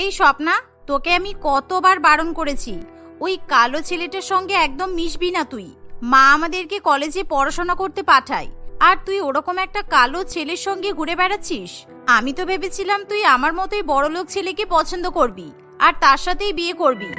এই স্বপ্না, তোকে আমি কতবার বারণ করেছি। ওই কালো ছেলেটার সঙ্গে একদম মিশবি না তুই। মা আমাদেরকে কলেজে পড়াশোনা করতে পাঠায়। আর তুই ওরকম একটা কালো ছেলের সঙ্গে ঘুরে বেড়াচ্ছিস? আমি তো ভেবেছিলাম তুই আমার মতোই বড়লোক ছেলেকে পছন্দ করবি, আর তার সাথেই বিয়ে করবি।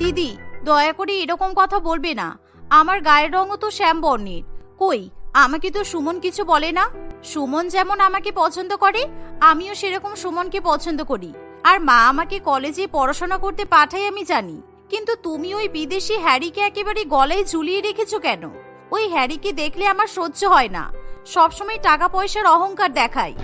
দিদি, দয়া করে এরকম কথা বলবে না। আমার গায়ের রঙও তো শ্যাম বর্ণের। কই, আমাকে তো সুমন কিছু বলে না? সুমন যেমন আমাকে পছন্দ করে, আমিও সেরকম সুমনকে পছন্দ করি। আর মা আমাকে কলেজে পড়াশোনা করতে পাঠাই আমি জানি। কিন্তু তুমি ওই বিদেশি হ্যারিকে একেবারে গলায় ঝুলিয়ে রেখেছো কেন? ওই হ্যারিকে দেখলে আমার সহ্য হয় না। সবসময় টাকা পয়সার অহংকার দেখায়।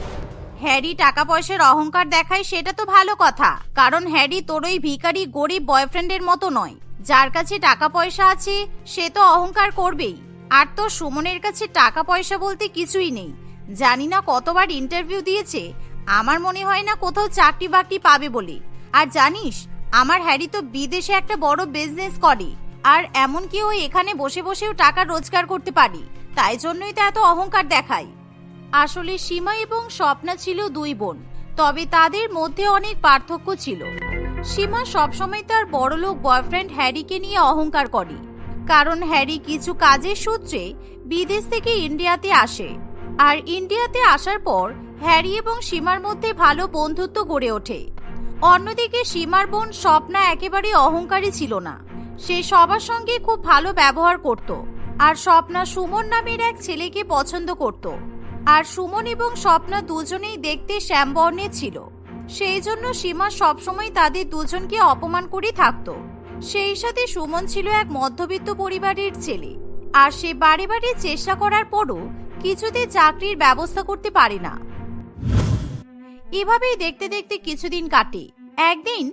হ্যারি টাকা পয়সার অহংকার দেখায় সেটা তো ভালো কথা। কারণ হ্যারি তোর ওই ভিখারি, গরিব বয়ফ্রেন্ডের মতো নয়। যার কাছে টাকা পয়সা আছে, সে তো অহংকার করবেই। আর তোর সুমনের কাছে টাকা পয়সা বলতে কিছুই নেই। জানি না কতবার ইন্টারভিউ দিয়েছে আমার মনে হয় না কোথাও চাকরি বাকরি পাবে বলে। আর জানিস, আমার হ্যারি তো বিদেশে একটা বড় বিজনেস করে। আর এমনকি ও এখানে বসে বসেও টাকা রোজগার করতে পারে? তাই জন্যই তো এত অহংকার দেখায়। আসলে সীমা এবং স্বপ্না ছিল দুই বোন, তবে তাদের মধ্যে অনেক পার্থক্য ছিল। সীমা সবসময় তার বড়লোক বয়ফ্রেন্ড হ্যারিকে নিয়ে অহংকার করে। কারণ হ্যারি কিছু কাজের সূত্রে বিদেশ থেকে ইন্ডিয়াতে আসে। আর ইন্ডিয়াতে আসার পর হ্যারি এবং সীমার মধ্যে ভালো বন্ধুত্ব গড়ে ওঠে। অন্যদিকে সীমার বোন স্বপ্না একেবারে অহংকারী ছিল না। সে সবার সঙ্গে খুব ভালো ব্যবহার করত আর স্বপ্না সুমন নামের এক ছেলেকে পছন্দ করত। আর সুমন এবং স্বপ্না দুজনেই দেখতে শ্যামবর্ণের ছিল। সেই জন্য সীমা সবসময় তাদের দুজনকে অপমান করে থাকত। সেই সাথে সুমন ছিল এক মধ্যবিত্ত পরিবারের ছেলে। আর সে বারে বারে চেষ্টা করার পরও কিছুতে চাকরির ব্যবস্থা করতে পারে না। এভাবেই দেখতে দেখতে কিছুদিন কাটে। একদিন,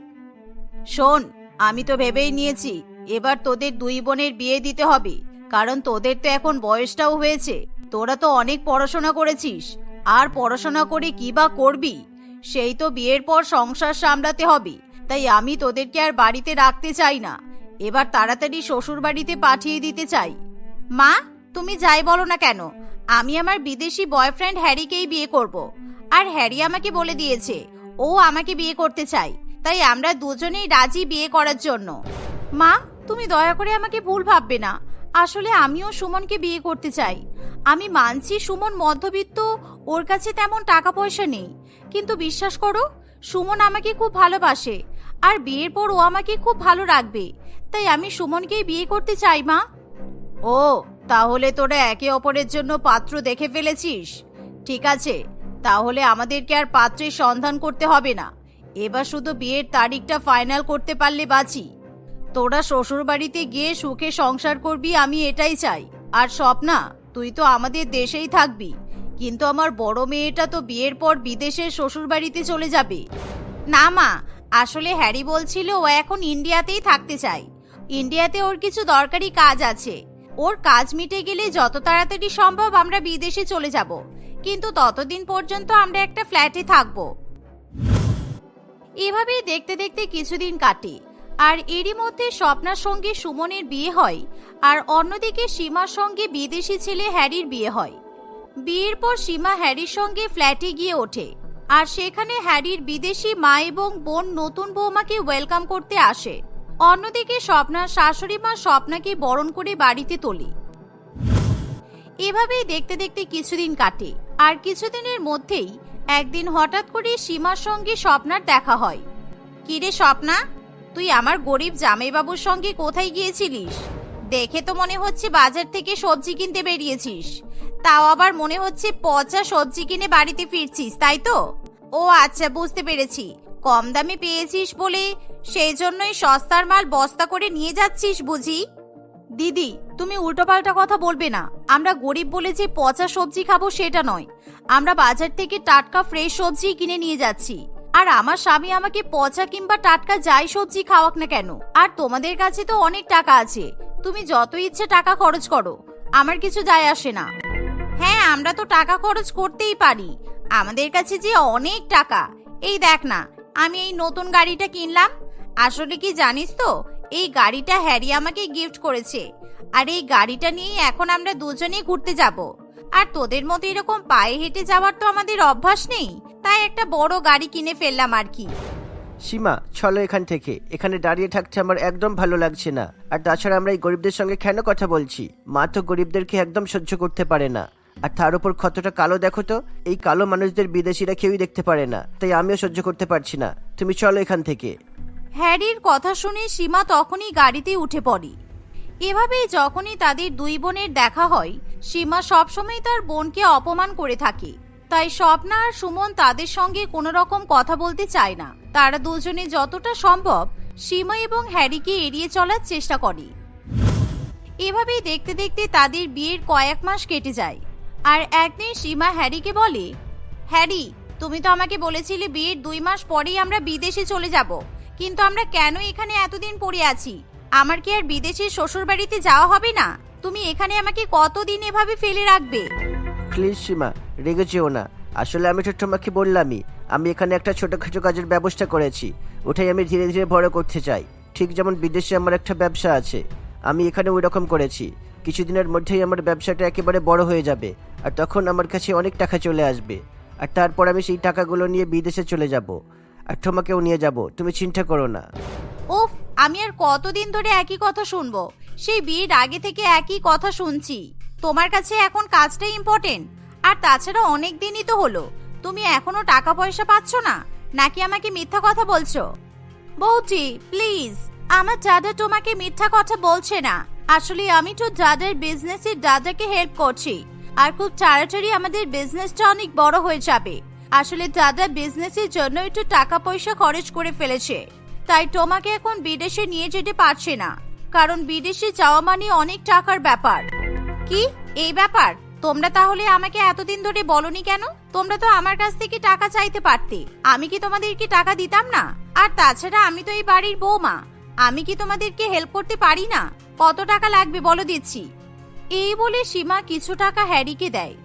শোন, আমি তো ভেবেই নিয়েছি, এবার তোদের দুই বোনের বিয়ে দিতে হবে, কারণ তোদের তো এখন বয়সটাও হয়েছে। তোরা তো অনেক পড়াশোনা করেছিস, আর পড়াশোনা করে কি বা করবি? সেই তো বিয়ের পর সংসার সামলাতে হবে, তাই আমি তোদেরকে আর বাড়িতে রাখতে চাই না। এবার তাড়াতাড়ি শ্বশুর বাড়িতে পাঠিয়ে দিতে চাই। মা, তুমি যাই বলো না কেন, আমি আমার বিদেশি বয়ফ্রেন্ড হ্যারিকেই বিয়ে করব। আর হ্যারি আমাকে বলে দিয়েছে, ও আমাকে বিয়ে করতে চাই তাই আমরা দুজনেই রাজি বিয়ে করার জন্য। মা, তুমি দয়া করে আমাকে ভুল ভাববে না। আসলে আমিও সুমনকে বিয়ে করতে চাই। আমি মানছি সুমন মধ্যবিত্ত, ওর কাছে তেমন টাকা পয়সা নেই। কিন্তু বিশ্বাস করো, সুমন আমাকে খুব ভালোবাসে, আর বিয়ের পর ও আমাকে খুব ভালো রাখবে। তাই আমি সুমনকেই বিয়ে করতে চাই, মা। ও, তাহলে তোরা একে অপরের জন্য পাত্র দেখে ফেলেছিস। ঠিক আছে তাহলে আমাদেরকে আর পাত্রের সন্ধান করতে হবে না। এবার শুধু বিয়ের তারিখটা ফাইনাল করতে পারলে বাঁচি তোরা শ্বশুর বাড়িতে গিয়ে সুখে সংসার করবি, আমি এটাই চাই। আর স্বপ্না, তুই তো আমাদের দেশেই থাকবি। কিন্তু আমার বড় মেয়েটা তো বিয়ের পর বিদেশের শ্বশুর বাড়িতে চলে যাবে। না মা, আসলে হ্যারি বলছিল ও এখন ইন্ডিয়াতেই থাকতে চায়। ইন্ডিয়াতে ওর কিছু দরকারি কাজ আছে। ওর কাজ মিটে গেলে যত তাড়াতাড়ি সম্ভব আমরা বিদেশে চলে যাব। কিন্তু ততদিন পর্যন্ত আমরা একটা ফ্ল্যাটে থাকব। এভাবেই দেখতে দেখতে কিছুদিন কাটে। আর এরই মধ্যে স্বপ্নার সঙ্গে সুমনের বিয়ে হয়, আর অন্যদিকে সীমার সঙ্গে বিদেশি ছেলে হ্যারির বিয়ে হয়। বিয়ের পর সীমা হ্যারির সঙ্গে ফ্ল্যাটে গিয়ে ওঠে, আর সেখানে হ্যারির বিদেশি মা এবং বোন নতুন বৌমাকে ওয়েলকাম করতে আসে। অন্যদিকে স্বপ্নার শাশুড়ি মা স্বপ্নাকে বরণ করে বাড়িতে তোলে। এভাবেই দেখতে দেখতে কিছুদিন কাটে। আর কিছুদিনের মধ্যেই একদিন হঠাৎ করে সীমার সঙ্গে স্বপ্নার দেখা হয়। কিরে স্বপ্না? তুই আমার গরিব জামাইবাবুর সঙ্গে কোথায় গিয়েছিলিস? দেখে তো মনে হচ্ছে বাজার থেকে সবজি কিনতে বেরিয়েছিস। তাও আবার মনে হচ্ছে পচা সবজি কিনে বাড়িতে ফিরছিস, তাই তো? ও আচ্ছা বুঝতে পেরেছি। কম দামে পেয়েছিস বলে সেই জন্যই সস্তার মাল বস্তা করে নিয়ে যাচ্ছিস বুঝি? দিদি, তুমি উল্টোপাল্টা কথা বলবে না। আমরা গরিব বলে যে পচা সবজি খাব সেটা নয়। আমরা বাজার থেকে টাটকা ফ্রেশ সবজি কিনে নিয়ে যাচ্ছি। আর আমার স্বামী আমাকে পচা কিংবা টাটকা যাই সবজি খাওয়াক না কেন? আর তোমাদের কাছে তো অনেক টাকা আছে। তুমি যত ইচ্ছে টাকা খরচ করো। আমার কিছু যায় আসে না। হ্যাঁ আমরা তো টাকা খরচ করতেই পারি। আমাদের কাছে যে অনেক টাকা। এই দেখ না, আমি এই নতুন গাড়িটা কিনলাম। আসলে কি জানিস তো এই গাড়িটা হ্যারি আমাকে গিফট করেছে। আর এই গাড়িটা নিয়েই এখন আমরা দুজনেই ঘুরতে যাব। আর তোদের মতো এরকম পায়ে হেঁটে যাওয়ার তো আমাদের অভ্যাস নেই। তাই একটা বড় গাড়ি কিনে ফেললাম আর কি। সীমা, চলো এখান থেকে। এখানে দাঁড়িয়ে থাকতে আমার একদম ভালো লাগছে না। আর তাছাড়া আমরা এই গরিবদের সঙ্গে কেন কথা বলছি? মা তো গরিবদেরকে একদম সহ্য করতে পারে না। আর তার উপর কতটা কালো দেখো তো, এই কালো মানুষদের বিদেশিরা কেউই দেখতে পারে না। তাই আমিও সহ্য করতে পারছি না। তুমি চলো এখান থেকে। হ্যারির কথা শুনে সীমা তখনই গাড়িতে উঠে পড়ে। এভাবেই যখনই তাদের দুই বোনের দেখা হয়, সীমা সবসময় তার বোনকে অপমান করে থাকে। তাই স্বপ্না আর সুমন তাদের সঙ্গে কোনো রকম কথা বলতে চায় না। তারা দুজনে যতটা সম্ভব সীমা এবং হ্যারিকে এড়িয়ে চলার চেষ্টা করে। এভাবেই দেখতে দেখতে তাদের বিয়ের কয়েক মাস কেটে যায়। আর একদিন সীমা হ্যারিকে বলে, হ্যারি, তুমি তো আমাকে বলেছিলে বিয়ের দুই মাস পরেই আমরা বিদেশে চলে যাব। কিন্তু আমরা কেন এখানে এতদিন পড়ে আছি? আমার কি আর বিদেশে শ্বশুর বাড়িতে যাওয়া হবে না? তুমি এখানে আমাকে কতদিন এভাবে ফেলে রাখবে? প্লিজ সীমা, রেগে যেও না। আসলে আমি তো তোমাকে বললামই, আমি এখানে একটা ছোটখাটো কাজের ব্যবস্থা করেছি, ওটাই আমি ধীরে ধীরে বড় করতে চাই। ঠিক যেমন বিদেশে আমার একটা ব্যবসা আছে, আমি এখানে ওই রকম করেছি। কিছুদিনের মধ্যেই আমার ব্যবসাটা একেবারে বড় হয়ে যাবে, আর তখন আমার কাছে অনেক টাকা চলে আসবে। আর তারপর আমি সেই টাকাগুলো নিয়ে বিদেশে চলে যাব। আর তোমাকেও নিয়ে যাব, তুমি চিন্তা করো না। উফ, আমি আর কতদিন ধরে একই কথা শুনব? সেই বিয়ের আগে থেকে একই কথা শুনছি। তোমার কাছে এখন কাজটাই ইম্পর্টেন্ট আর তাছাড়া অনেক দিনই তো হলো। তুমি এখনও টাকা পয়সা পাচ্ছ না? নাকি আমাকে মিথ্যা কথা বলছো? বৌটি প্লিজ আমার দাদা তোমাকে মিথ্যা কথা বলছে না। আসলে আমি তো দাদার বিজনেসে দাদাকে হেল্প করছি। আর খুব তাড়াতাড়ি আমাদের বিজনেসটা অনেক বড় হয়ে যাবে। আসলে দাদা বিজনেসের জন্য একটু টাকা পয়সা খরচ করে ফেলেছে। তাই তোমাকে এখন বিদেশে নিয়ে যেতে পারছে না। কারণ বিদেশে যাওয়া মানে অনেক টাকার ব্যাপার। কি? এই ব্যাপার? তোমরা তাহলে আমাকে এতদিন ধরে বলনি কেন? তোমরা তো আমার কাছ থেকে টাকা চাইতে পারতে। আমি কি তোমাদেরকে টাকা দিতাম না? আর তাছাড়া আমি তো এই বাড়ির বৌমা। আমি কি তোমাদেরকে হেল্প করতে পারি না? কত টাকা লাগবে বলো দিচ্ছি। এই বলে সীমা কিছু টাকা হ্যারিকে দেয়।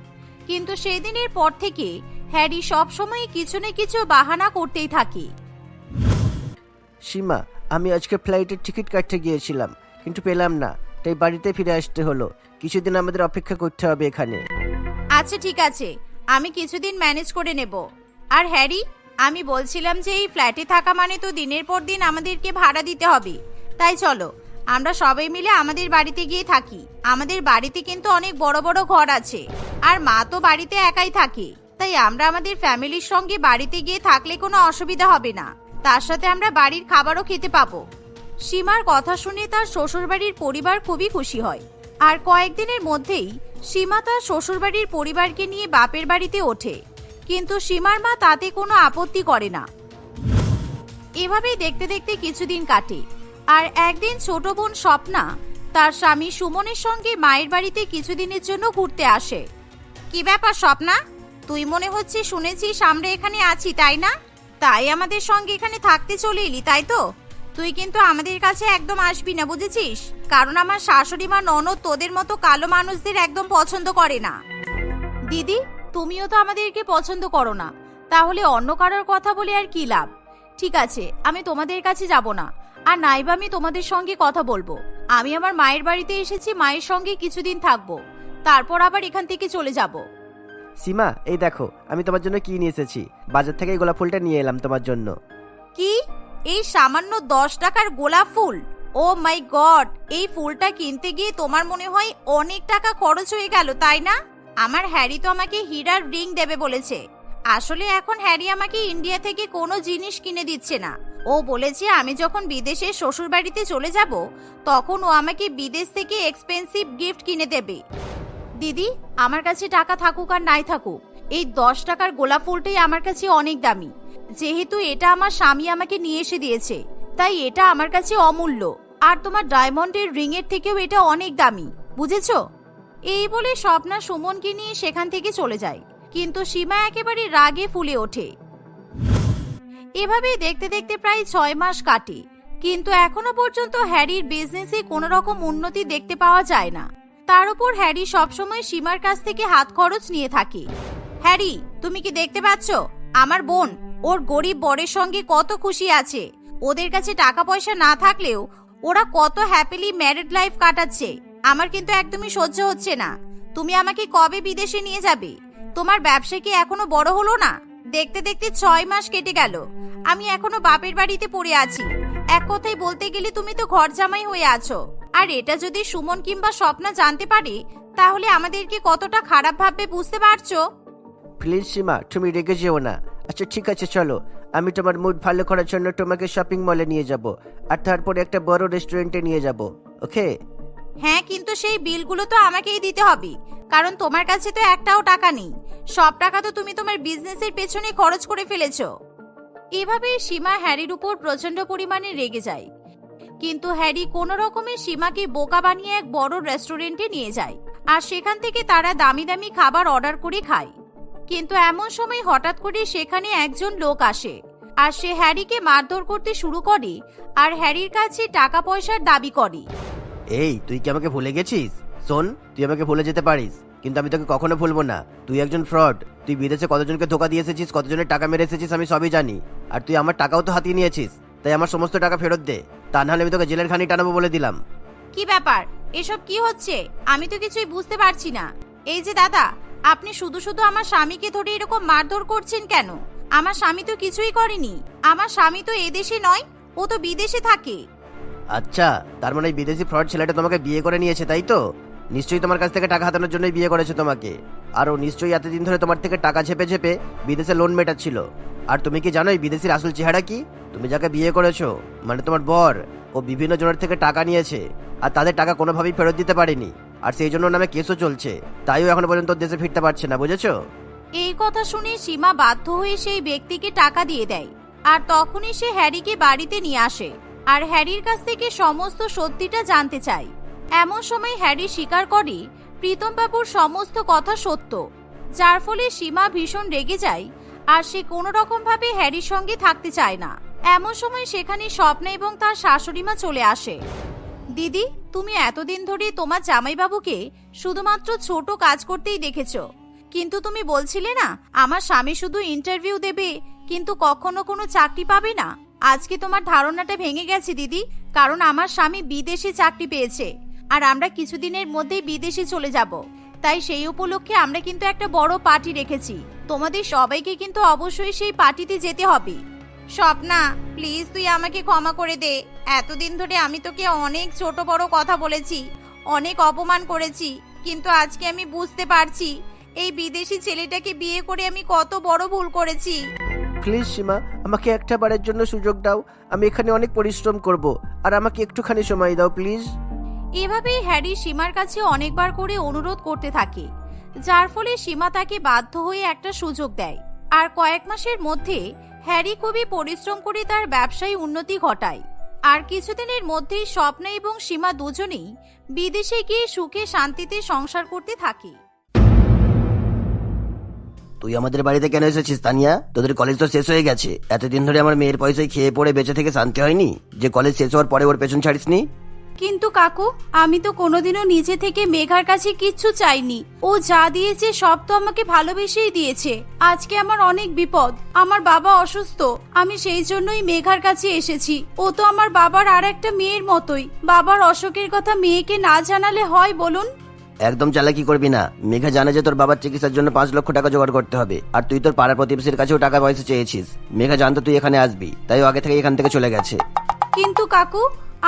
কিন্তু সেদিনের পর থেকে হ্যারি সবসময় কিছু না কিছু বাহানা করতেই থাকে। সীমা আমি আজকে ফ্লাইটের টিকিট কাটতে গিয়েছিলাম কিন্তু পেলাম না তাই বাড়িতে ফিরে আসতে হলো। কিছুদিন আমাদের অপেক্ষা করতে হবে এখানে। আচ্ছা ঠিক আছে। আমি কিছুদিন ম্যানেজ করে নেব। আর হ্যারি আমি বলছিলাম যে এই ফ্ল্যাটে থাকা মানে তো দিনের পর দিন আমাদেরকে ভাড়া দিতে হবে। তাই চলো আমরা সবাই মিলে আমাদের বাড়িতে গিয়ে থাকি। আমাদের বাড়িতে কিন্তু অনেক বড় বড় ঘর আছে। আর মা তো বাড়িতে একাই থাকে। তাই আমরা আমাদের ফ্যামিলির সঙ্গে বাড়িতে গিয়ে থাকলে কোনো অসুবিধা হবে না। তার সাথে আমরা বাড়ির খাবারও খেতে পাবো। সীমার কথা শুনে তার শ্বশুরবাড়ির পরিবার খুবই খুশি হয়। আর কয়েকদিনের মধ্যেই সীমা তার শ্বশুরবাড়ির পরিবারকে নিয়ে বাপের বাড়িতে ওঠে। কিন্তু সীমার মা তাতে কোনো আপত্তি করে না। এভাবেই দেখতে দেখতে কিছুদিন কাটে। আর একদিন ছোট বোন স্বপ্না তার স্বামী সুমনের সঙ্গে মায়ের বাড়িতে কিছুদিনের জন্য ঘুরতে আসে। কি ব্যাপার স্বপ্না? তুই মনে হচ্ছে শুনেছিস আমরা এখানে আছি, তাই না? তাই আমাদের সঙ্গে এখানে থাকতে চলে এলি, তাই তো? তুই কিন্তু আমাদের কাছে একদম আসবি না, বুঝেছিস? কারণ আমার শাশুড়ি মা ননদ তোদের মতো কালো মানুষদের একদম পছন্দ করে না। দিদি, তুমিও তো আমাদেরকে পছন্দ করো না। তাহলে অন্য কারোর কথা বলে আর কি লাভ? ঠিক আছে, আমি তোমাদের কাছে যাব না। আর নাইবা আমি তোমাদের সঙ্গে কথা বলব। আমি আমার মায়ের বাড়িতে এসেছি, মায়ের সঙ্গে কিছুদিন থাকব। তারপর আবার এখান থেকে চলে যাব। সীমা, এই দেখো, আমি তোমার জন্য কি নিয়ে এসেছি? বাজার থেকে গোলাপ ফুলটা নিয়ে এলাম তোমার জন্য। কি? এই সামান্য দশ টাকার গোলাপ ফুল? ও মাই গড, এই ফুলটা কিনতে গিয়ে তোমার মনে হয় অনেক টাকা খরচ হয়ে গেল, তাই না? আমার হ্যারি তো আমাকে হীরার রিং দেবে বলেছে। আসলে এখন হ্যারি আমাকে ইন্ডিয়া থেকে কোনো জিনিস কিনে দিচ্ছে না। ও বলেছে আমি যখন বিদেশে শ্বশুর বাড়িতে চলে যাব, তখন ও আমাকে বিদেশ থেকে এক্সপেন্সিভ গিফট কিনে দেবে। দিদি, আমার কাছে টাকা থাকুক আর নাই থাকুক, এই দশ টাকার গোলাপ ফুলটাই আমার কাছে অনেক দামি। যেহেতু এটা আমার স্বামী আমাকে নিয়ে এসে দিয়েছে, তাই এটা আমার কাছে অমূল্য। আর তোমার ডায়মন্ডের রিং এর থেকেও এটা অনেক দামি, বুঝেছ? এই বলে স্বপ্না সুমনকে নিয়ে সেখান থেকে চলে যায়, কিন্তু সীমা একেবারে রাগে ফুলে ওঠে। এভাবেই দেখতে দেখতে প্রায় ছয় মাস কাটে, কিন্তু এখনও পর্যন্ত হ্যারির বিজনেসে কোনো রকম উন্নতি দেখতে পাওয়া যায় না। তার উপর হ্যারি সবসময় সীমার কাছ থেকে হাত খরচ নিয়ে থাকে। হ্যারি, তুমি কি দেখতে পাচ্ছ? আমার বোন, ওর গরিব বরের সঙ্গে কত খুশি আছে। ওদের কাছে টাকা পয়সা না থাকলেও ওরা কত হ্যাপিলি ম্যারিড লাইফ কাটাচ্ছে। আমার কিন্তু একদমই সহ্য হচ্ছে না। তুমি আমাকে কবে বিদেশে নিয়ে যাবে? তোমার ব্যবসা কি এখনও বড় হলো না? দেখতে দেখতে ছয় মাস কেটে গেল। আমি এখনও বাপের বাড়িতে পড়ে আছি। এক কথায় বলতে গেলে তুমি তো ঘর জামাই হয়ে আছো। আর এটা যদি সুমন কিংবা স্বপ্না জানতে পারে তাহলে আমাদেরকে কতটা খারাপ ভাববে বুঝতে পারছ? প্লিজ সীমা তুমি রেগে যেও না। আচ্ছা ঠিক আছে চলো। আমি তোমার মুড ভালো করার জন্য তোমাকে শপিং মলে নিয়ে যাব। আর তারপরে একটা বড় রেস্টুরেন্টে নিয়ে যাব ওকে? হ্যাঁ কিন্তু সেই বিলগুলো তো আমাকেই দিতে হবে। কারণ তোমার কাছে তো একটাও টাকা নেই। সব টাকা তো তুমি তোমার বিজনেসের পেছনে খরচ করে ফেলেছো। এভাবে সীমা হ্যারির উপর প্রচণ্ড পরিমাণে রেগে যায়। কিন্তু হ্যারি কোনো রকমে সীমাকে বোকা বানিয়ে এক বড় রেস্টুরেন্টে নিয়ে যায় আর সেখান থেকে তারা দামি দামি খাবার অর্ডার করে খায়। কিন্তু এমন সময় হঠাৎ করে সেখানে একজন লোক আসে আর সে হ্যারিকে মারধর করতে শুরু করে আর হ্যারির কাছে টাকা পয়সার দাবি করে। এই, তুই কি আমাকে ভুলে গেছিস? শোন, তুই আমাকে ভুলে যেতে পারিস। কিন্তু আমি তোকে কখনো ভুলবো না। তুই একজন ফ্রড তুই বিদেশে কতজনকে ধোকা দিয়ে এসেছিস কতজনের টাকা মেরে এসেছিস আমি সবই জানি। আর তুই আমার টাকাও তো হাতিয়ে নিয়েছিস তাই আমার সমস্ত টাকা ফেরত দে। তা নাহলে আমি তোকে জেলের খানি টানাবো বলে দিলাম। কি ব্যাপার? এসব কি হচ্ছে? আমি তো কিছুই বুঝতে পারছি না। এই যে দাদা আপনি শুধু শুধু আমার স্বামীকে ধরে এরকম মারধর করছেন কেন? আমার স্বামী তো কিছুই করেনি। আমার স্বামী তো এদেশে নয় ও তো বিদেশে থাকে। আচ্ছা তার মানে এই বিদেশি ফ্রড ছেলেটা তোমাকে বিয়ে করে নিয়েছে তাই তো? নিশ্চয়ই তোমার কাছ থেকে টাকা হাতানোর জন্যই বিয়ে করেছে তোমাকে। আর ও নিশ্চয়ই এতদিন ধরে তোমার থেকে টাকা ঝেপে ঝেপে বিদেশে লোন মেটাচ্ছিল। আর তুমি কি জানো এই বিদেশির আসল চেহারা কি? তুমি যাকে বিয়ে করেছ মানে তোমার বর, ও বিভিন্ন জনের থেকে টাকা নিয়েছে, আর তাদের টাকা কোনোভাবেই ফেরত দিতে পারেনি। আর সেই জন্য নামে কেসও চলছে। তাইও এখনও পর্যন্ত দেশে ফিরতে পারছে না, বুঝেছ? এই কথা শুনে সীমা বাধ্য হয়ে সেই ব্যক্তিকে টাকা দিয়ে দেয়। আর তখনই সে হ্যারিকে বাড়িতে নিয়ে আসে। আর হ্যারির কাছ থেকে সমস্ত সত্যিটা জানতে চায়। এমন সময় হ্যারি স্বীকার করে, প্রীতম বাবুর সমস্ত কথা সত্য। যার ফলে সীমা ভীষণ রেগে যায়, আর সে কোনো রকম ভাবে হ্যারির সঙ্গে থাকতে চায় না। এমন সময় সেখানে স্বপ্না এবং তার শাশুড়িমা চলে আসে। দিদি, তুমি এতদিন ধরে তোমার জামাইবাবুকে শুধুমাত্র ছোট কাজ করতেই দেখেছ। কিন্তু তুমি বলছিলে না, আমার স্বামী শুধু ইন্টারভিউ দেবে, কিন্তু কখনো কোনো চাকরি পাবে না। আজকে তোমার ধারণাটা ভেঙে গেছে, দিদি, কারণ আমার স্বামী বিদেশে চাকরি পেয়েছে। আর আমরা কিছুদিনের মধ্যেই বিদেশে চলে যাব। তাই সেই উপলক্ষে আমরা কিন্তু একটা বড় পার্টি রেখেছি। তোমাদের সবাইকে কিন্তু অবশ্যই সেই পার্টিতে যেতে হবে। স্বপ্না প্লিজ তুই আমাকে ক্ষমা করে দে। এতদিন ধরে আমি তোকে অনেক ছোট বড় কথা বলেছি, অনেক অপমান করেছি, কিন্তু আজকে আমি বুঝতে পারছি, এই বিদেশি ছেলেটাকে বিয়ে করে আমি কত বড় ভুল করেছি। প্লিজ সীমা, আমাকে একটা বারের জন্য সুযোগ দাও। আমি এখানে অনেক পরিশ্রম করব, আর আমাকে একটুখানি সময় দাও প্লিজ এভাবেই হ্যারি সীমার কাছে অনেকবার করে অনুরোধ করতে থাকে, যার ফলে সীমা তাকে বাধ্য হয়ে একটা সুযোগ দেয়। আর কয়েক মাসের মধ্যে হ্যারি খুবই পরিশ্রম করে তার ব্যবসায় উন্নতি ঘটায়। আর কিছুদিনের মধ্যেই স্বপ্না এবং সীমা দুজনেই বিদেশে গিয়ে সুখে শান্তিতে সংসার করতে থাকে। তুই আমাদের বাড়িতে কেন এসেছিস, তানিয়া? তোদের কলেজ তো শেষ হয়ে গেছে। এতদিন ধরে আমার মেয়ের পয়সায় খেয়ে পড়ে বেঁচে থেকে শান্তি হয়নি? যে কলেজ শেষ হওয়ার পরে ওর পেছন ছাড়িসনি? কিন্তু কাকু আমি তো কোনোদিনও নিজে থেকে মেঘার কাছে কিচ্ছু চাইনি। ও যা দিয়েছে সব তো আমাকে ভালোবেসেই দিয়েছে। আজকে আমার অনেক বিপদ। আমার বাবা অসুস্থ। আমি সেই জন্যই মেঘার কাছে এসেছি। ও তো আমার বাবার আর একটা মেয়ের মতোই। বাবার অসুখের কথা মেয়েকে না জানালে হয় বলুন? একদম চালাকি করবি না। মেঘা জানে যে তোর বাবার চিকিৎসার জন্য পাঁচ লক্ষ টাকা জোগাড় করতে হবে। আর তুই তোর পাড়া প্রতিবেশীর কাছেও টাকা পয়সা চেয়েছিস। মেঘা জানতো তুই এখানে আসবি। তাই আগে থেকে এখান থেকে চলে গেছে। কিন্তু কাকু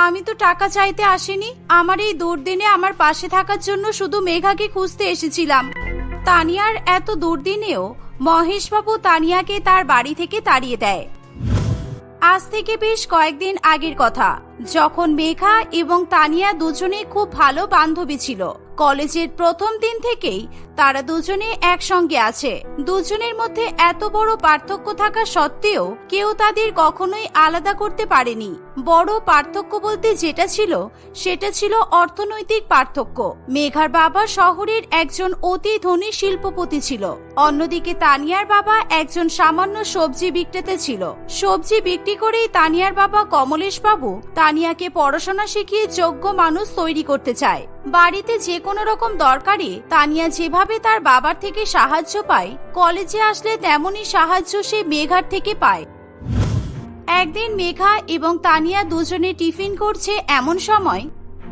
আমি তো টাকা চাইতে আসিনি। আমার এই দুর্দিনে আমার পাশে থাকার জন্য শুধু মেঘাকে খুঁজতে এসেছিলাম। তানিয়ার এত দুর্দিনেও মহেশবাবু তানিয়াকে তার বাড়ি থেকে তাড়িয়ে দেয়। আজ থেকে বেশ কয়েকদিন আগের কথা। যখন মেঘা এবং তানিয়া দুজনে খুব ভালো বান্ধবী ছিল কলেজের প্রথম দিন থেকেই তারা দুজনে একসঙ্গে আছে। দুজনের মধ্যে এত বড় পার্থক্য থাকা সত্ত্বেও কেউ তাদের কখনোই আলাদা করতে পারেনি। বড় পার্থক্য বলতে যেটা ছিল, সেটা ছিল অর্থনৈতিক পার্থক্য। মেঘার বাবা শহরের একজন অতি ধনী শিল্পপতি ছিল। অন্যদিকে তানিয়ার বাবা একজন সামান্য সবজি বিক্রেতা ছিল। সবজি বিক্রি করেই তানিয়ার বাবা কমলেশ বাবু তানিয়াকে পড়াশোনা শিখিয়ে যোগ্য মানুষ তৈরি করতে চায়। বাড়িতে যে কোনো রকম দরকারে তানিয়া যেভাবে তার বাবার থেকে সাহায্য পায়, কলেজে আসলে তেমনই সাহায্য সে মেঘার থেকে পায়। একদিন মেঘা এবং তানিয়া দুজনে টিফিন করছে এমন সময়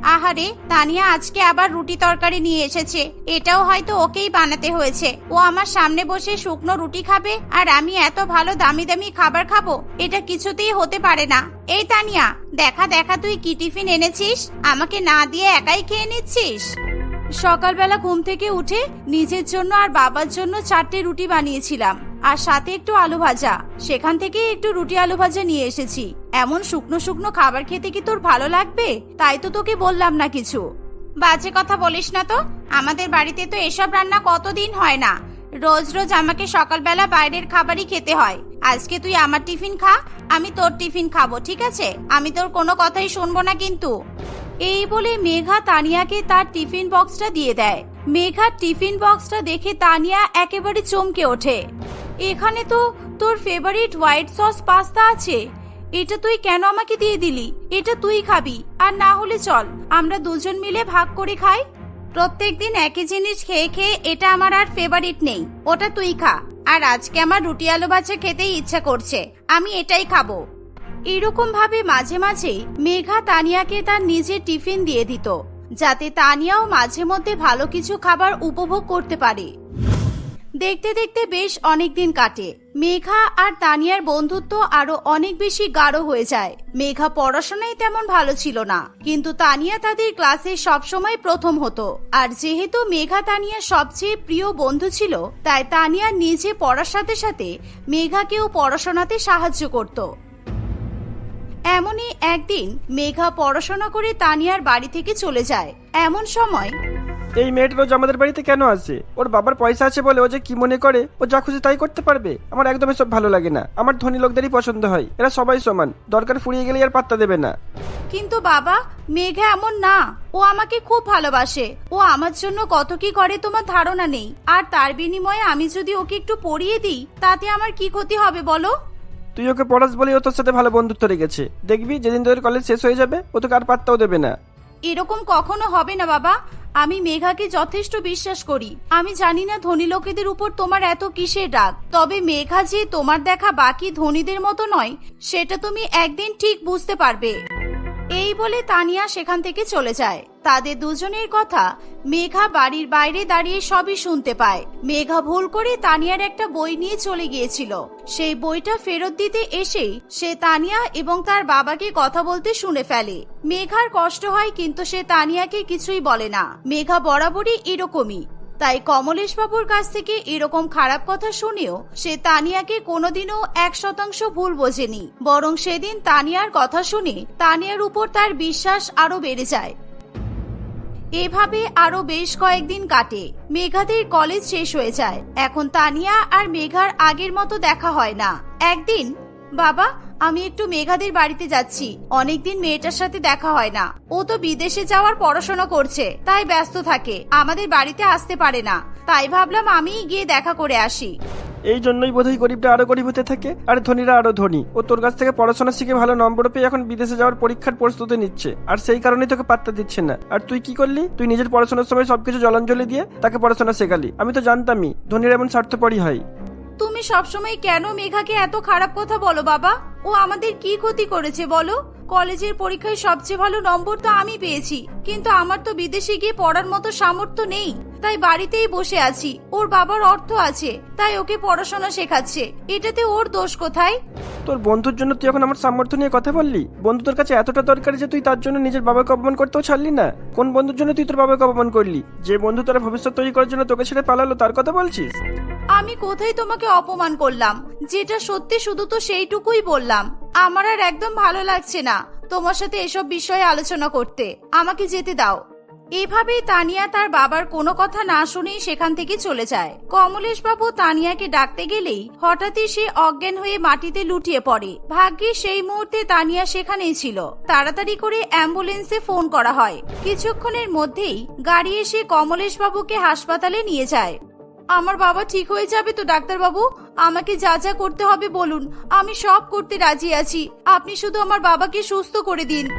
আহারে, তানিয়া আজকে আবার রুটি তরকারি নিয়ে এসেছে। এটাও হয়তো ওকেই বানাতে হয়েছে। ও আমার সামনে বসে শুকনো রুটি খাবে, আর আমি এত ভালো দামি দামি খাবার খাব, এটা কিছুতেই হতে পারে না। এই তানিয়া, দেখা দেখা তুই কি টিফিন এনেছিস? আমাকে না দিয়ে একাই খেয়ে নিচ্ছিস? সকালবেলা ঘুম থেকে উঠে নিজের জন্য আর বাবার জন্য চারটে রুটি বানিয়েছিলাম, আর সাথে একটু আলু ভাজা। সেখান থেকে একটু রুটি আলু ভাজা নিয়ে এসেছি। এমন শুকনো শুকনো খাবার খেতে কি তোর ভালো লাগবে? তাই তো তোকে বললাম না কিছু। বাজে কথা বলিস না তো? আমাদের বাড়িতে তো এসব রান্না কতদিন হয় না? রোজ রোজ আমাকে সকালবেলা বাইরের খাবারই খেতে হয়। আজকে তুই আমার টিফিন খা, আমি তোর টিফিন খাব, ঠিক আছে? আমি তোর কোনো কথাই শুনব না কিন্তু। এই বলে মেঘা তানিয়াকে তার টিফিন বক্সটা দিয়ে দেয়। মেঘার টিফিন বক্সটা দেখে তানিয়া একেবারে চমকে ওঠে। এখানে তো তোর ফেভারিট হোয়াইট সস পাস্তা আছে। এটা তুই কেন আমাকে দিয়ে দিলি? এটা তুই খাবি। আর না হলে চল, আমরা দুজন মিলে ভাগ করে খাই। প্রত্যেক দিন একই জিনিস খেয়ে খেয়ে এটা আমার আর ফেভারিট নেই, ওটা তুই খা। আর আজকে আমার রুটি আলু ভাজা খেতেই ইচ্ছা করছে, আমি এটাই খাব। এরকম ভাবে মাঝে মাঝে মেঘা তানিয়াকে তার নিজের টিফিন দিয়ে দিত, যাতে তানিয়াও মাঝে মধ্যে ভালো কিছু খাবার উপভোগ করতে পারে। দেখতে দেখতে বেশ অনেক দিন কাটে। মেঘা আর তানিয়ার বন্ধুত্ব আরও অনেক বেশি গাঢ় হয়ে যায়। মেঘা পড়াশোনায় তেমন ভালো ছিল না, কিন্তু তানিয়া তাদের ক্লাসে সবসময় প্রথম হতো। আর যেহেতু মেঘা তানিয়ার সবচেয়ে প্রিয় বন্ধু ছিল, তাই তানিয়া নিজে পড়ার সাথে সাথে মেঘাকেও পড়াশোনাতে সাহায্য করত। এমনই একদিন মেঘা পড়াশোনা করে তানিয়ার বাড়ি থেকে চলে যায়। এমন সময় এই মেয়েটা রোজ আমাদের বাড়িতে কেন আসে? ওর বাবার পয়সা আছে বলে ও যে কি মনে করে ও যা খুশি তাই করতে পারবে? আমার একদমই সব ভালো লাগে না। আমার ধনী লোকদেরই পছন্দ হয়। এরা সবাই সমান। দরকার ফুরিয়ে গেলে আর পাত্তা দেবে না। কিন্তু বাবা মেঘা এমন না। ও আমাকে খুব ভালোবাসে। ও আমার জন্য কত কি করে তোমার ধারণা নেই। আর তার বিনিময়ে আমি যদি ওকে একটু পড়িয়ে দিই তাতে আমার কি ক্ষতি হবে বলো? তুই ওকে পড়াস বলে ও তোর সাথে ভালো বন্ধুত্ব রেখেছে। দেখবি যেদিন তোদের কলেজ শেষ হয়ে যাবে ও তোকে আর পাত্তাও দেবে না। এরকম কখনো হবে না বাবা। আমি মেঘাকে যথেষ্ট বিশ্বাস করি। আমি জানি না ধনী লোকেদের উপর তোমার এত কিসের ডাক তবে মেঘা যে তোমার দেখা বাকি ধনীদের মতো নয়, সেটা তুমি একদিন ঠিক বুঝতে পারবে। এই বলে তানিয়া সেখান থেকে চলে যায়। তাদের দুজনের কথা মেঘা বাড়ির বাইরে দাঁড়িয়ে সবই শুনতে পায়। মেঘা ভুল করে তানিয়ার একটা বই নিয়ে চলে গিয়েছিল। সেই বইটা ফেরত দিতে এসেই সে তানিয়া এবং তার বাবাকে কথা বলতে শুনে ফেলে। মেঘার কষ্ট হয় কিন্তু সে তানিয়াকে কিছুই বলে না। মেঘা বরাবরই এরকমই। তাই কমলেশ বাবুর কাছ থেকে এরকম খারাপ কথা শুনেও সে তানিয়াকে কোনোদিনও এক শতাংশ ভুল বোঝেনি। বরং সেদিন তানিয়ার কথা শুনে তানিয়ার উপর তার বিশ্বাস আরও বেড়ে যায়। এভাবে আরও বেশ কয়েকদিন কাটে। মেঘাদের কলেজ শেষ হয়ে যায়। এখন তানিয়া আর মেঘার আগের মতো দেখা হয় না। একদিন বাবা আমি একটু মেঘাদের বাড়িতে যাচ্ছি। অনেকদিন মেয়েটার সাথে দেখা হয় না। ও তো বিদেশে যাওয়ার পড়াশোনা করছে তাই ব্যস্ত থাকে। আমাদের বাড়িতে আসতে পারে না। তাই ভাবলাম আমিই গিয়ে দেখা করে আসি। এই জন্যই বোধহয় গরিবটা আরও গরিব হতে থাকে আর ধনীরা আরও ধনী। ও তোর কাছ থেকে পড়াশোনা শিখে ভালো নম্বর পেয়ে এখন বিদেশে যাওয়ার পরীক্ষার প্রস্তুতি নিচ্ছে। আর সেই কারণেই তোকে পাত্তা দিচ্ছে না। আর তুই কি করলি? তুই নিজের পড়াশোনার সময় সবকিছু জলাঞ্জলি দিয়ে তাকে পড়াশোনা শেখালি। আমি তো জানতামই ধনীরা এমন স্বার্থপরই হয়। তুমি সবসময় কেন মেঘাকে এত খারাপ কথা বলো বাবা? ও আমাদের কি ক্ষতি করেছে বলো? কলেজের পরীক্ষায় সবচেয়ে ভালো নম্বর তো আমি পেয়েছি। কিন্তু আমার তো বিদেশে গিয়ে পড়ার মতো সামর্থ্য নেই। তাই বাড়িতেই বসে আছি। ওর বাবার অর্থ আছে। তাই ওকে পড়াশোনা শেখাচ্ছে। এটাতে ওর দোষ কোথায়? তোর বন্ধুর জন্য তুই এখন আমার সামর্থ্য নিয়ে কথা বললি? বন্ধু তোর কাছে এতটা দরকারি যে তুই তার জন্য নিজের বাবাকে অপমান করতেও ছাড়লি না? কোন বন্ধুর জন্য তুই তোর বাবাকে অপমান করলি? যে বন্ধু তোর ভবিষ্যৎ তৈরি করার জন্য তোকে ছেড়ে পালালো তার কথা বলছিস? আমি কোথায় তোমাকে অপমান করলাম। যেটা সত্যি শুধু তো সেইটুকুই বললাম। আমার আর একদম ভালো লাগছে না তোমার সাথে এসব বিষয়ে আলোচনা করতে। আমাকে যেতে দাও। এভাবেই তানিয়া তার বাবার কোনো কথা না শুনেই সেখান থেকে চলে যায়। কমলেশ বাবু তানিয়াকে ডাকতে গেলেই হঠাৎই সে অজ্ঞান হয়ে মাটিতে লুটিয়ে পড়ে। ভাগ্যে সেই মুহূর্তে তানিয়া সেখানেই ছিল। তাড়াতাড়ি করে অ্যাম্বুলেন্সে ফোন করা হয়। কিছুক্ষণের মধ্যেই গাড়ি এসে কমলেশ বাবুকে হাসপাতালে নিয়ে যায়। আমার বাবা ঠিক হয়ে যাবে তো, ডাক্তারবাবু? আমাকে যা যা করতে হবে বলুন। আমি সব করতে রাজি আছি। আপনি শুধু আমার বাবাকে সুস্থ করে দিন।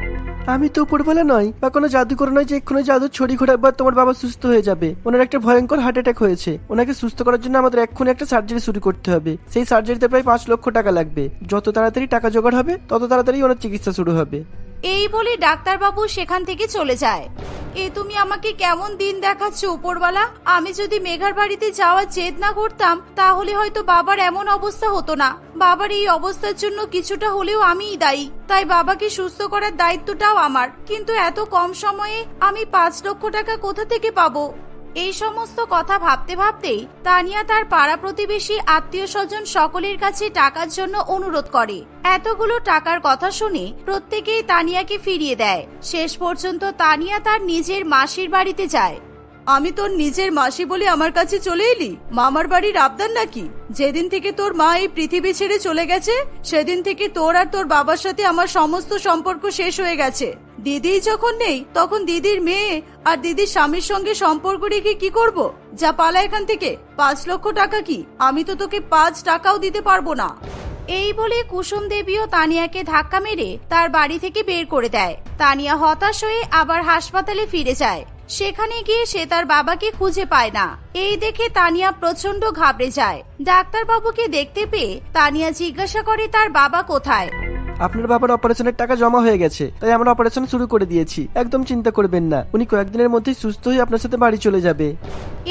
আমি তো উপরবেলা নয়, বা কোনো জাদুকর নয় যে এক্ষুনি জাদু ছড়ি ঘোরাবার তোমার বাবা সুস্থ হয়ে যাবে। ওনার একটা ভয়ঙ্কর হার্ট অ্যাটাক হয়েছে। ওনাকে সুস্থ করার জন্য আমাদের এক্ষুনি একটা সার্জারি শুরু করতে হবে। সেই সার্জারিতে প্রায় পাঁচ লক্ষ টাকা লাগবে। যত তাড়াতাড়ি টাকা জোগাড় হবে, তত তাড়াতাড়ি ওনার চিকিৎসা শুরু হবে। এই বলে ডাক্তারবাবু সেখান থেকে চলে যায়। এ তুমি আমাকে কেমন দিন দেখাচ্ছ উপরওয়ালা? আমি যদি মেঘার বাড়িতে যাওয়ার জেদ না করতাম, তাহলে হয়তো বাবার এমন অবস্থা হতো না। বাবার এই অবস্থার জন্য কিছুটা হলেও আমিই দায়ী। তাই বাবাকে সুস্থ করার দায়িত্বটাও আমার। কিন্তু এত কম সময়ে আমি পাঁচ লক্ষ টাকা কোথা থেকে পাবো? এই সমস্ত কথা ভাবতে ভাবতেই তানিয়া তার পাড়া প্রতিবেশী, আত্মীয় স্বজন সকলের কাছে টাকার জন্য অনুরোধ করে। এতগুলো টাকার কথা শুনে প্রত্যেকেই তানিয়াকে ফিরিয়ে দেয়। শেষ পর্যন্ত তানিয়া তার নিজের মাসির বাড়িতে যায়। আমি তোর নিজের মাসি বলে আমার কাছে চলে এলি? মামার বাড়ির আবদার নাকি? যেদিন থেকে তোর মা এই পৃথিবী ছেড়ে চলে গেছে, সেদিন থেকে তোর আর তোর বাবার সাথে আমার সমস্ত সম্পর্ক শেষ হয়ে গেছে। দিদি যখন নেই, তখন দিদির মেয়ে আর দিদির স্বামীর সঙ্গে সম্পর্ক রেখে কি করব? যা পালা এখান থেকে। পাঁচ লক্ষ টাকা কি? আমি তো তোকে পাঁচ টাকাও দিতে পারব না। এই বলে কুসুম দেবীও তানিয়াকে ধাক্কা মেরে তার বাড়ি থেকে বের করে দেয়। তানিয়া হতাশ হয়ে আবার হাসপাতালে ফিরে যায়। সেখানে গিয়ে সে তার বাবাকে খুঁজে পায় না। এই দেখে তানিয়া প্রচণ্ড ঘাবড়ে যায়। ডাক্তারবাবুকে দেখতে পেয়ে তানিয়া জিজ্ঞাসা করে তার বাবা কোথায়? আপনার বাবার অপারেশনের টাকা জমা হয়ে গেছে তাই আমরা অপারেশন শুরু করে দিয়েছি। একদম চিন্তা করবেন না উনি কয়েকদিনের মধ্যেই সুস্থ হয়ে আপনার সাথে বাড়ি চলে যাবে।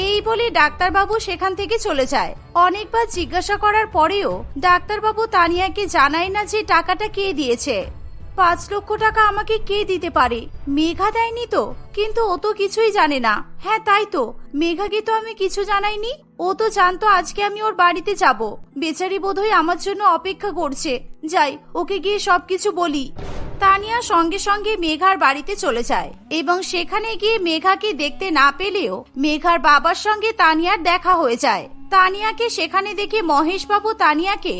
এই বলে ডাক্তারবাবু সেখান থেকে চলে যায়। অনেকবার জিজ্ঞাসা করার পরেও ডাক্তারবাবু তানিয়াকে জানায় না যে টাকাটা কে দিয়েছে। পাঁচ লক্ষ টাকা আমাকে কে দিতে পারে? মেঘা দেয়নি তো? কিন্তু ও তো কিছুই জানে না। হ্যাঁ তাই তো। মেঘাকে তো আমি কিছু জানাইনি। ও তো জানতো আজকে আমি ওর বাড়িতে যাব। বেচারি বোধহয় আমার জন্য অপেক্ষা করছে। যাই, ওকে গিয়ে সবকিছু বলি। তানিয়া সঙ্গে সঙ্গে মেঘার বাড়িতে চলে যায় এবং সেখানে গিয়ে মেঘাকে দেখতে না পেলেও মেঘার বাবার সঙ্গে তানিয়ার দেখা হয়ে যায়। তানিয়াকে সেখানে দেখে মহেশবাবু তানিয়াকে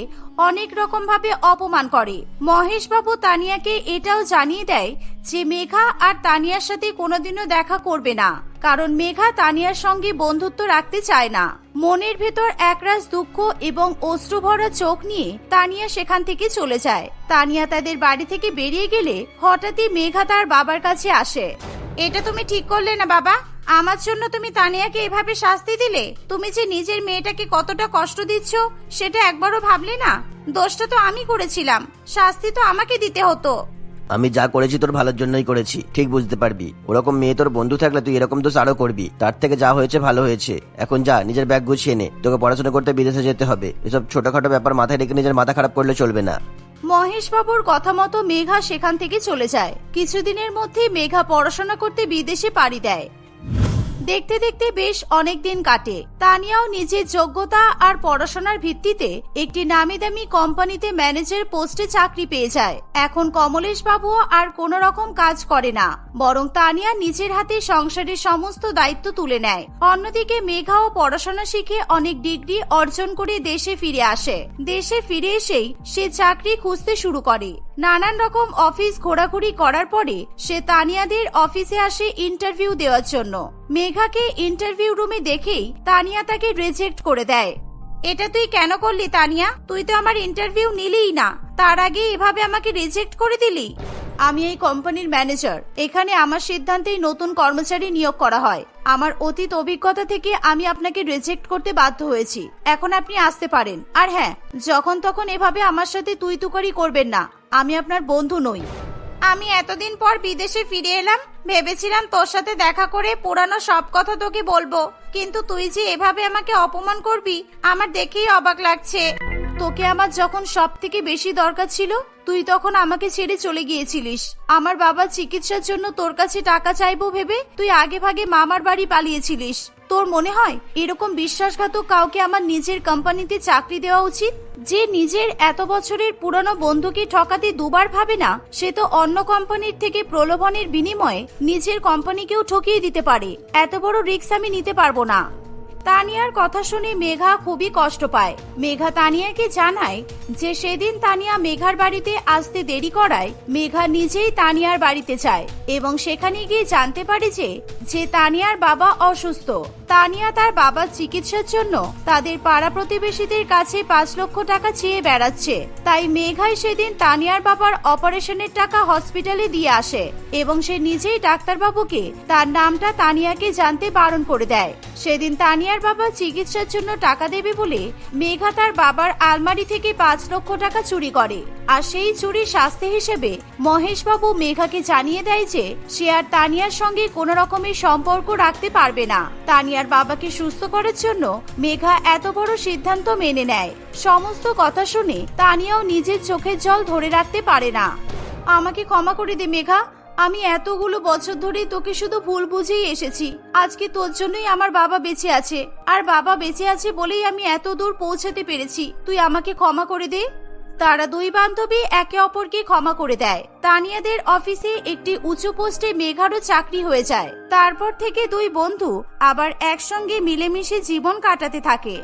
অনেক রকম ভাবে অপমান করে। মহেশবাবু তানিয়াকে এটাও জানিয়ে দেয় যে মেঘা আর তানিয়ার সাথে কোনোদিনও দেখা করবে না, কারণ মেঘা তানিয়ার সঙ্গে বন্ধুত্ব রাখতে চায় না। মনের ভেতর একরাশ দুঃখ এবং অশ্রু ভরা চোখ নিয়ে তানিয়া সেখান থেকে চলে যায়। তানিয়া তাদের বাড়ি থেকে বেরিয়ে গেলে হঠাৎই মেঘা তার বাবার কাছে আসে। এটা তুমি ঠিক করলে না বাবা? আমার জন্য তুমি তানিয়াকে এভাবে শাস্তি দিলে? তুমি যে নিজের মেয়েটাকে কতটা কষ্ট দিচ্ছ সেটা একবারও ভাবলে না? দোষটা তো আমি করেছিলাম। শাস্তি তো আমাকে দিতে হতো। আমি যা করেছি তোর ভালোর জন্যই করেছি ঠিক বুঝতে পারবি। ওরকম মেয়ে তোর বন্ধু থাকলে তুই এরকম দোষ আরও করবি। তার থেকে যা হয়েছে ভালো হয়েছে। এখন যা নিজের ব্যাগ গুছিয়ে নে। তোকে পড়াশোনা করতে বিদেশে যেতে হবে। এসব ছোটখাটো ব্যাপার মাথায় রেখে নিজের মাথা খারাপ করলে চলবে না। মহেশবাবুর কথা মতো মেঘা সেখান থেকে চলে যায়। কিছুদিনের মধ্যে মেঘা পড়াশোনা করতে বিদেশে পাড়ি দেয়। দেখতে দেখতে বেশ অনেক দিন কাটে। তানিয়াও নিজের যোগ্যতা আর পড়াশোনার ভিত্তিতে একটি নামি দামি কোম্পানিতে ম্যানেজার পোস্টে চাকরি পেয়ে যায়। এখন কমলেশ বাবুও আর কোনো রকম কাজ করে না, বরং তানিয়া নিজের হাতে সংসারের সমস্ত দায়িত্ব তুলে নেয়। অন্যদিকে মেঘাও পড়াশোনা শিখে অনেক ডিগ্রি অর্জন করে দেশে ফিরে আসে। দেশে ফিরে এসেই সে চাকরি খুঁজতে শুরু করে। নানান রকম অফিস ঘোরাঘুরি করার পরে সে তানিয়াদের অফিসে আসে ইন্টারভিউ দেওয়ার জন্য। মেঘাকে ইন্টারভিউ রুমে দেখেই তানিয়া তাকে রিজেক্ট করে দেয়। এটা তুই কেন করলি তানিয়া? তুই তো আমার ইন্টারভিউ নিলিই না। তার আগে এভাবে আমাকে রিজেক্ট করে দিলি? আমি এই কোম্পানির ম্যানেজার। এখানে আমার সিদ্ধান্তেই নতুন কর্মচারী নিয়োগ করা হয়। আমার অতীত অভিজ্ঞতা থেকে আমি আপনাকে রিজেক্ট করতে বাধ্য হয়েছি। এখন আপনি আসতে পারেন। আর হ্যাঁ যখন তখন এভাবে আমার সাথে তুই তুকারি করবেন না। আমি আপনার বন্ধু নই। আমি এতদিন পর বিদেশে ফিরে এলাম, ভেবেছিলাম তোর সাথে দেখা করে পুরানো সব কথা তোকে বলব। কিন্তু তুই যে এভাবে আমাকে অপমান করবি, আমার দেখেই অবাক লাগছে। তোকে আমার যখন সব থেকে বেশি দরকার ছিল, তুই তখন আমাকে ছেড়ে চলে গিয়েছিলিস। আমার বাবা চিকিৎসার জন্য তোর কাছে টাকা চাইব ভেবে তুই আগে ভাগে মামার বাড়ি পালিয়েছিলিস। তোর মনে হয় এরকম বিশ্বাসঘাতক কাউকে আমার নিজের কোম্পানিতে চাকরি দেওয়া উচিত? যে নিজের এত বছরের পুরনো বন্ধুকে ঠকাতে দুবার ভাবে না, সে তো অন্য কোম্পানির থেকে প্রলোভনের বিনিময়ে নিজের কোম্পানিকেও ঠকিয়ে দিতে পারে। এত বড় রিস্ক আমি নিতে পারব না। তানিয়ার কথা শুনে মেঘা খুবই কষ্ট পায়। মেঘা তানিয়াকে জানায় যে সেদিন তানিয়া মেঘার বাড়িতে আসতে দেরি করায় মেঘা নিজেই তানিয়ার বাড়িতে যায় এবং সেখানে গিয়ে জানতে পারে যে যে তানিয়ার বাবা অসুস্থ। তানিয়া তার বাবার চিকিৎসার জন্য তাদের পাড়া প্রতিবেশীদের কাছে পাঁচ লক্ষ টাকা চেয়ে বেড়াচ্ছে। তাই মেঘাই সেদিন তানিয়ার বাবার অপারেশনের টাকা হসপিটালে দিয়ে আসে এবং সে নিজেই ডাক্তারবাবুকে তার নামটা তানিয়াকে জানতে বারণ করে দেয়। সেদিন তানিয়ার বাবা চিকিৎসার জন্য টাকা দেবে বলে মেঘা তার বাবার আলমারি থেকে পাঁচ লক্ষ টাকা চুরি করে। আর সেই চুরির শাস্তি হিসেবে মহেশবাবু মেঘাকে জানিয়ে দেয় যে সে আর তানিয়ার সঙ্গে কোনো রকমের সম্পর্ক রাখতে পারবে না। তানিয়ার বাবাকে সুস্থ করার জন্য মেঘা এত বড় সিদ্ধান্ত মেনে নেয়। সমস্ত কথা শুনে তানিয়াও নিজের চোখের জল ধরে রাখতে পারে না। আমাকে ক্ষমা করে দে মেঘা, আমি এতগুলো বছর ধরে তোকে শুধু ভুল বুঝেই এসেছি। আজকে তোর জন্যই আমার বাবা বেঁচে আছে। আর বাবা বেঁচে আছে বলেই আমি এত দূর পৌঁছাতে পেরেছি। তুই আমাকে ক্ষমা করে দে। তারা দুই বান্ধবী একে অপরকে ক্ষমা করে দেয়। তানিয়াদের অফিসে একটি উঁচু পোস্টে মেঘারও চাকরি হয়ে যায়। তারপর থেকে দুই বন্ধু আবার একসঙ্গে মিলেমিশে জীবন কাটাতে থাকে।